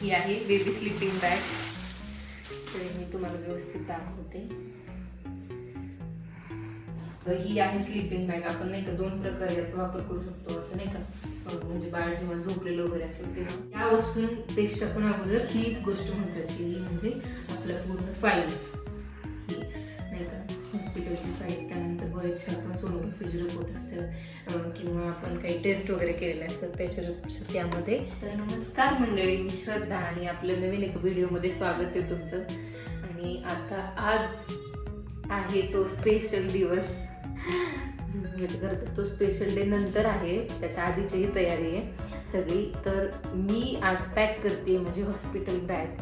ही आहे baby sleeping bag तरी मी तुम्हाला व्यवस्थित दाखवते. ही आहे स्लीपिंग बॅग आपण नाही का दोन प्रकारे याचा वापर करू शकतो असं नाही का? म्हणजे बाळ जेव्हा झोपलेलं वगैरे असेल तेव्हा. या वस्तूंपेक्षा पण अगोदर ही गोष्ट महत्वाची ही म्हणजे आपल्या पूर्ण फाईल्स नाही का? हॉस्पिटलची फाईल बरेचसे आपण सोनोग्राफीचे रिपोर्ट असतात किंवा आपण काही टेस्ट वगैरे केलेले असतात त्याच्या रिपोर्ट त्यामध्ये. तर नमस्कार मंडळी मी श्रद्धा आणि आपल्या नवीन एका व्हिडिओमध्ये स्वागत आहे तुमचं. आणि आता आज आहे तो स्पेशल दिवस. म्हणजे खरं तो स्पेशल डे नंतर आहे त्याच्या आधीचीही तयारी आहे. सगळी तर मी आज पॅक करते म्हणजे हॉस्पिटल बॅग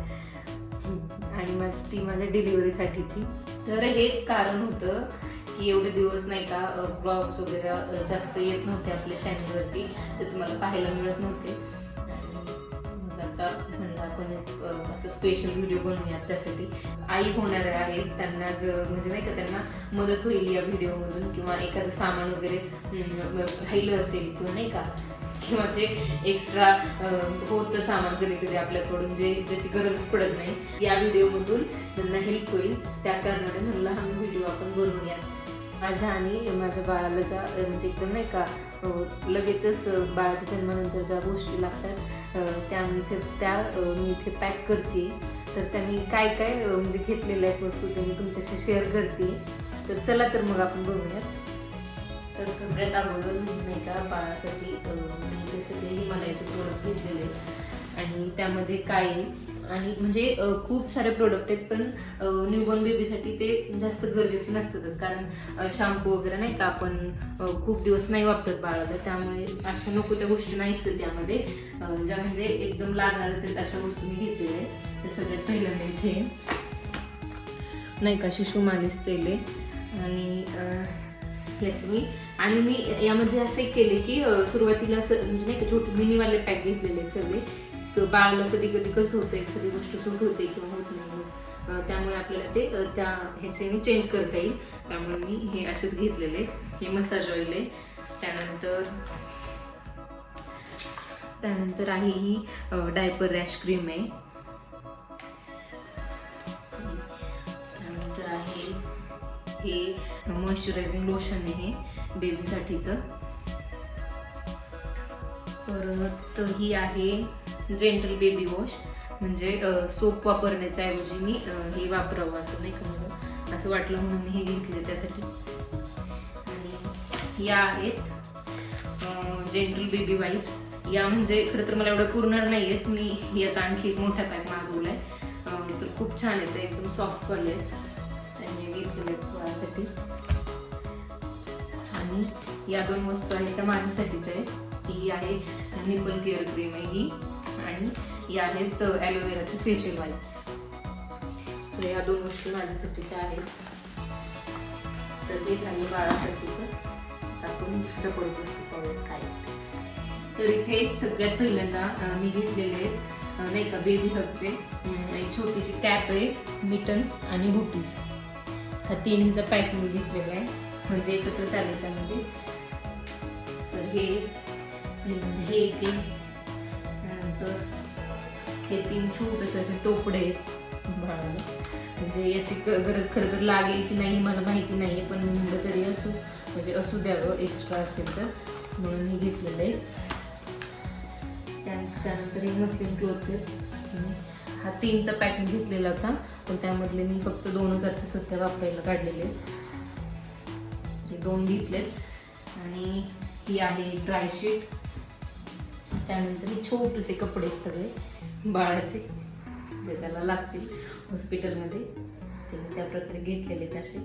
आणि मग ती माझ्या डिलिव्हरीसाठीची तर हेच कारण होतं की एवढे दिवस नाही का ब्लॉग्स वगैरे जास्त येत नव्हते आपल्या चॅनलवरती तर तुम्हाला पाहायला मिळत नव्हते. मग आता म्हणलं आपण असं स्पेशल व्हिडिओ बनवूयात त्यासाठी. आई होणाऱ्या आहेत त्यांना ज म्हणजे नाही का त्यांना मदत होईल या व्हिडिओमधून किंवा एखादं सामान वगैरे राहिलं असेल किंवा नाही का किंवा जे एक्स्ट्रा होतं सामान कधी कधी आपल्याकडून जे ज्याची गरजच पडत नाही. या व्हिडिओमधून त्यांना हेल्प होईल. त्या कारणाने म्हणलं हा व्हिडिओ आपण बनवूयात. माझ्या आणि माझ्या बाळाला ज्या म्हणजे एकदम नाही का लगेचच बाळाच्या जन्मानंतर ज्या गोष्टी लागतात त्या मी इथे त्या मी इथे पॅक करते. तर त्या मी काय काय म्हणजे घेतलेल्या आहेत वस्तू त्या मी तुमच्याशी शेअर करते. तर चला तर मग आपण बघूयात. तर सगळ्यात अगोदर नाही का बाळासाठी अं, मी ते सगळे हिमालयाचे प्रोडक्ट घेतलेले आणि त्यामध्ये काय आणि म्हणजे खूप सारे प्रोडक्ट आहेत पण न्यूबॉर्न बेबीसाठी ते जास्त गरजेचे नसतातच. कारण शॅम्पू वगैरे नाही का आपण खूप दिवस नाही वापरत बाळाला. त्यामुळे अशा नको त्या गोष्टी नाहीच आहेत त्यामध्ये ज्या म्हणजे एकदम लागणारच आहेत अशा गोष्टी मी घेतलेल्या आहेत. तर सगळ्यात पहिल्यांदा इथे नाही का शिशु मालिश तेल आहे. आणि अं, याची मी आणि मी यामध्ये असे केले की सुरुवातीला असं म्हणजे नाही का छोटे मिनीवाले पॅक घेतलेले आहेत सगळे. तर बाळाला कधी कधी कसं होतं एखादी गोष्ट सूट होते किंवा होत नाही त्यामुळे आपल्याला ते त्या ह्याच्याने चेंज करता येईल. त्यामुळे मी हे असेच घेतलेले आहेत. हे मसाज ऑइल आहे. त्यानंतर त्यानंतर आहे ही डायपर रॅश क्रीम आहे. त्यानंतर आहे हे मॉइश्चरायझिंग लोशन आहे बेबीसाठीचं परत ही आहे जेंटल बेबी वॉश म्हणजे सोप वापरण्याच्या ऐवजी मी हे वापरावं असं नाही का मला असं वाटलं म्हणून मी हे घेतले त्यासाठी. आणि या आहेत जेंटल बेबी वाईप्स या म्हणजे खरं तर मला एवढं पुरणार नाही आहेत मी याचा आणखी एक मोठा पॅक मागवला आहे तर खूप छान येतं एकदम सॉफ्टवाले आहेत त्यांनी घेतलेले आहेत आणि या दोन वस्तू आहेत त्या माझ्यासाठीच आहेत. ही आहे निपल केअर क्रीम आहे ही. आणि या आहेत ॲलोवेराचे फेशियल वाईप्स तर या दोन गोष्टी माझ्यासाठीच्या आहेत. तर हे झालं बाळासाठीचं. आपण पडत वस्तू पाहूयात काय. तर इथे सगळ्यात पहिल्यांदा मी घेतलेले नाही का बेबी हबचे एक छोटीशी कॅप आहे मिटन्स आणि बुटीज हा तिन्हीचा पॅक मी घेतलेला आहे. म्हणजे एकत्र चालेल त्यामध्ये. तर हे हे एक. त्यानंतर हे तीन छोटेसे असे टोपडे बाळाला म्हणजे याची गरज खरं तर लागेल की नाही मला माहिती नाही पण मी म्हणलं तरी असू म्हणजे असू द्यावं एक्स्ट्रा असेल तर. म्हणून हे घेतलेलं आहे. त्या- त्यानंतर हे मस्लिन क्लोथ्स आहेत. हा तीनचा पॅक मी घेतलेला होता पण त्यामधले मी फक्त दोनच आता सध्या वापरायला काढलेले आहेत. दोन घेतलेत. आणि ही आहे ड्राय शीट त्यानंतर हे छोटेसे कपडे सगळे बाळाचे जे त्याला लागतील हॉस्पिटलमध्ये. ते त्या प्रकारे घेतलेले आहेत असे.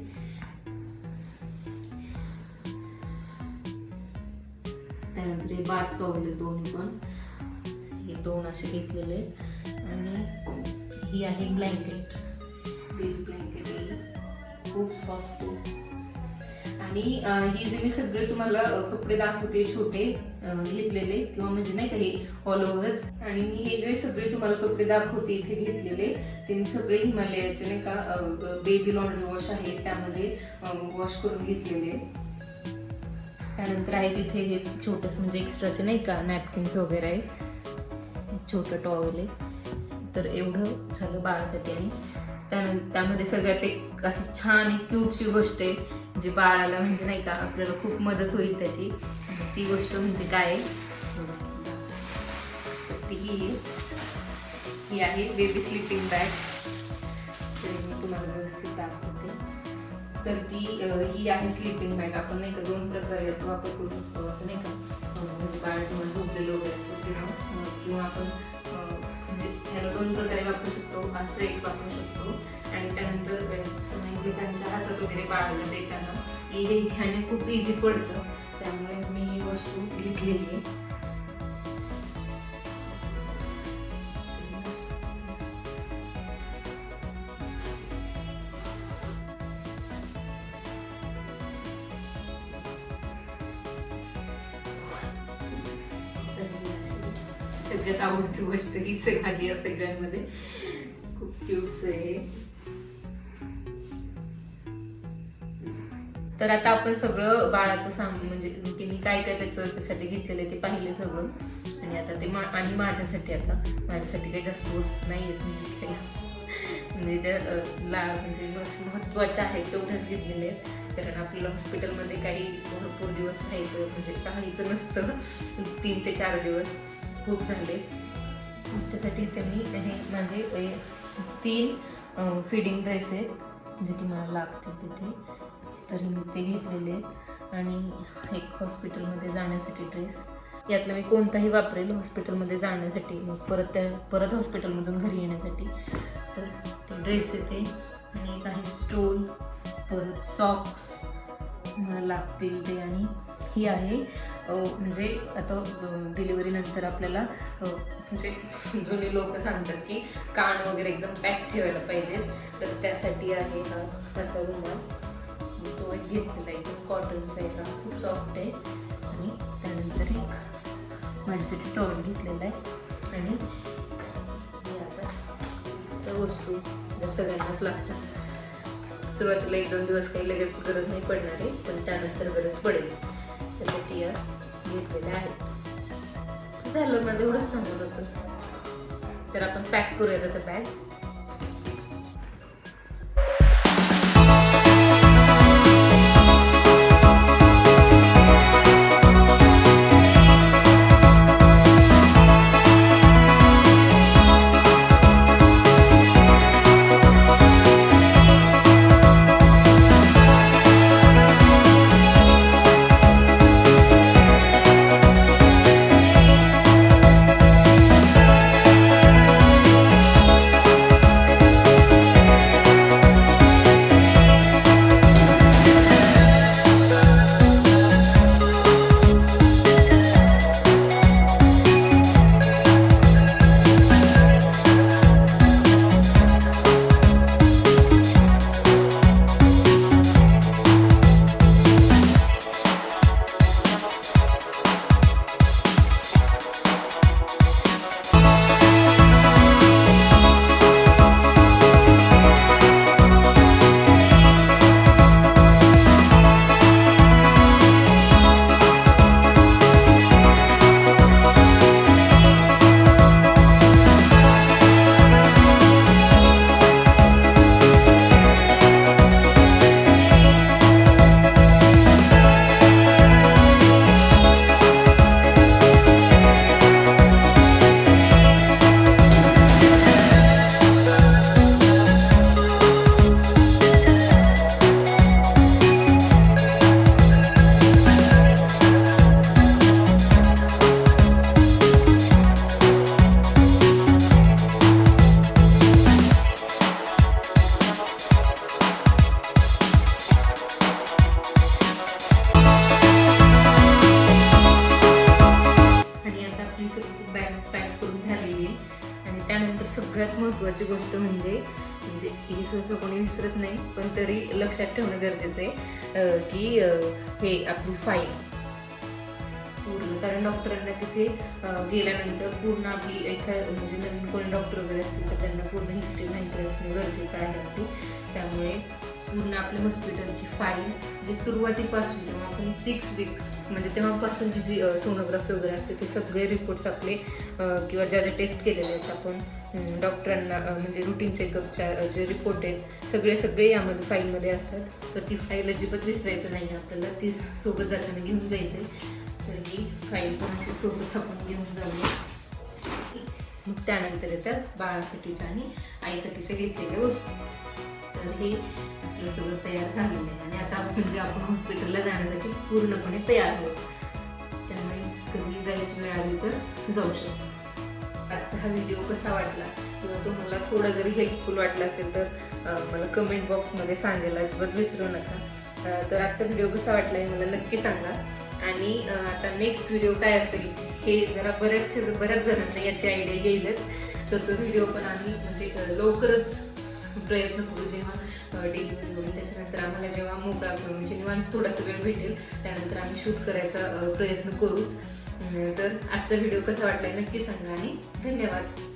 त्यानंतर हे बाट पावले दोन्ही पण. हे दोन असे घेतलेले आणि ही आहे ब्लँकेट ब्लँकेट खूप सॉफ्ट आहे. आणि ही जे मी सगळे तुम्हाला कपडे दाखवते छोटे घेतलेले किंवा म्हणजे नाही का हे ऑल ओव्हरच आणि मी हे जे सगळे तुम्हाला कपडे दाखवते इथे घेतलेले ते मी सगळे हिमालयाचे नाही का बेबी लॉन्ड्री वॉश आहे त्यामध्ये वॉश करून घेतलेले. त्यानंतर आहे तिथे हे छोटंसं म्हणजे एक्स्ट्राचे नाही का नॅपकिन्स वगैरे आहे. छोटं टॉवेल आहे. तर एवढं झालं बाळासाठी आणि त्यानंतर त्यामध्ये सगळ्यात एक अशी छान एक क्यूटची गोष्ट आहे. जे बाळाला म्हणजे नाही का आपल्याला खूप मदत होईल त्याची. ती गोष्ट म्हणजे काय आहे? तर ती ही ही आहे बेबी स्लिपिंग बॅग तरी मी तुम्हाला व्यवस्थित दाखवते. तर ती ही आहे स्लिपिंग बॅग आपण नाही का दोन प्रकारे याचा वापर करू शकतो असं नाही का? म्हणजे बाळासमोर जेव्हा झोपलेलं वगैरे असेल किंवा आपण म्हणजे ह्याला दोन प्रकारे वापरू शकतो. असं एक वापरू शकतो. आणि त्यानंतर म्हणजे त्यांच्या हातात वगैरे बाळाला देताना हे हे ह्याने खूप इझी पडतं. त्यामुळे मी ही वस्तू घेतलेली आहे. सगळ्यात आवडती गोष्ट हीच आहे माझी या सगळ्यांमध्ये. खूप क्यूट्स आहे. तर आता आपण सगळं बाळाचं सांग म्हणजे की मी काय काय त्याचं त्यासाठी घेतलेलं आहे ते पाहिलं सगळं. आणि आता ते मा आणि माझ्यासाठी आता. माझ्यासाठी काही जास्त गोष्ट नाही आहेत मी घेतलेल्या. म्हणजे त्या ला म्हणजे मस- महत्त्वाच्या आहेत तेवढ्याच घेतलेले आहेत. कारण आपल्याला हॉस्पिटलमध्ये काही भरपूर दिवस राहायचं म्हणजे राहायचं नसतं. तीन ते चार दिवस खूप झाले. त्यासाठी त्यांनी हे माझे तीन फिडिंग ड्रेस आहेत. जे की मला लागतील तिथे तरी मी ते घेतलेले आहेत. आणि एक हॉस्पिटलमध्ये जाण्यासाठी ड्रेस यातला मी कोणताही वापरेल हॉस्पिटलमध्ये जाण्यासाठी मग परत त्या परत हॉस्पिटलमधून घरी येण्यासाठी. तर ते ड्रेस येते. आणि काही स्टोल परत सॉक्स मला लागतील ते. आणि ही आहे म्हणजे आता डिलिव्हरीनंतर आपल्याला म्हणजे जुने लोक सांगतात की कान वगैरे एकदम पॅक ठेवायला पाहिजेत तर त्यासाठी आहे हा असा रुमाल तो एक घेतलेला आहे एकदम कॉटनचा आहे का खूप सॉफ्ट आहे. आणि त्यानंतर एक माझ्यासाठी टॉवेल घेतलेला आहे. आणि आता वस्तू ज्या सगळ्यांनाच लागतात. सुरुवातीला एक दोन दिवस काही लगेच गरज नाही पडणार आहे पण त्यानंतर गरज पडेल. त्यासाठी या घेतलेल्या आहेत. झालं माझं एवढंच सांगत होतं तर आपण पॅक करूयात आता बॅग महत्त्वाची गोष्ट म्हणजे म्हणजे ही सहसा कोणी विसरत नाही पण तरी लक्षात ठेवणं गरजेचं आहे की हे आपली फाईल पूर्ण कारण डॉक्टरांना तिथे गेल्यानंतर पूर्ण आपली एका म्हणजे नवीन कोणी डॉक्टर वगैरे असतील तर त्यांना पूर्ण हिस्ट्री माहिती असणं गरजेचं आहे. अगदी त्यामुळे पूर्ण आपल्या हॉस्पिटलची फाईल जे सुरुवातीपासून जेव्हा आपण सिक्स वीक्स म्हणजे तेव्हापासूनची जी सोनोग्राफी वगैरे असते ते सगळे रिपोर्ट्स आपले किंवा ज्या ज्या टेस्ट केलेले आहेत आपण डॉक्टरांना म्हणजे रुटीन चेकअपच्या जे रिपोर्ट आहेत सगळे सगळे यामध्ये फाईलमध्ये असतात. तर ती फाईल अजिबात विसरायचं नाही आहे आपल्याला. ती सोबत जाताना घेऊन जायचं आहे तर ही फाईल पण अशी सोबत आपण घेऊन जाऊया. मग त्यानंतर येतात बाळासाठीच्या आणि आईसाठीच्या घेतलेल्या वस्तू. तर हे आपलं सगळं तयार झालेलं आहे. आणि आता म्हणजे आपण हॉस्पिटलला जाण्यासाठी पूर्णपणे तयार होतो त्यामुळे कधी जायची वेळ आली तर जाऊ शकतो. आजचा हा व्हिडिओ कसा वाटला? किंवा तुम्हाला थोडं जरी हेल्पफुल वाटलं असेल तर मला कमेंट बॉक्समध्ये सांगायला अजिबात विसरू नका. तर आजचा व्हिडिओ कसा वाटला हे मला नक्की सांगा. आणि आता नेक्स्ट व्हिडिओ काय असेल हे जरा बऱ्याचशे बऱ्याच जणांना याची आयडिया येईलच. तर तो व्हिडिओ पण आम्ही म्हणजे लवकरच प्रयत्न करू जेव्हा डिलिव्हरी होईल. त्याच्यानंतर आम्हाला जेव्हा मोकळा म्हणजे निवांत थोडासा वेळ भेटेल त्यानंतर आम्ही शूट करायचा प्रयत्न करूच. तर आजचा व्हिडिओ कसा वाटला नक्की सांगा आणि धन्यवाद.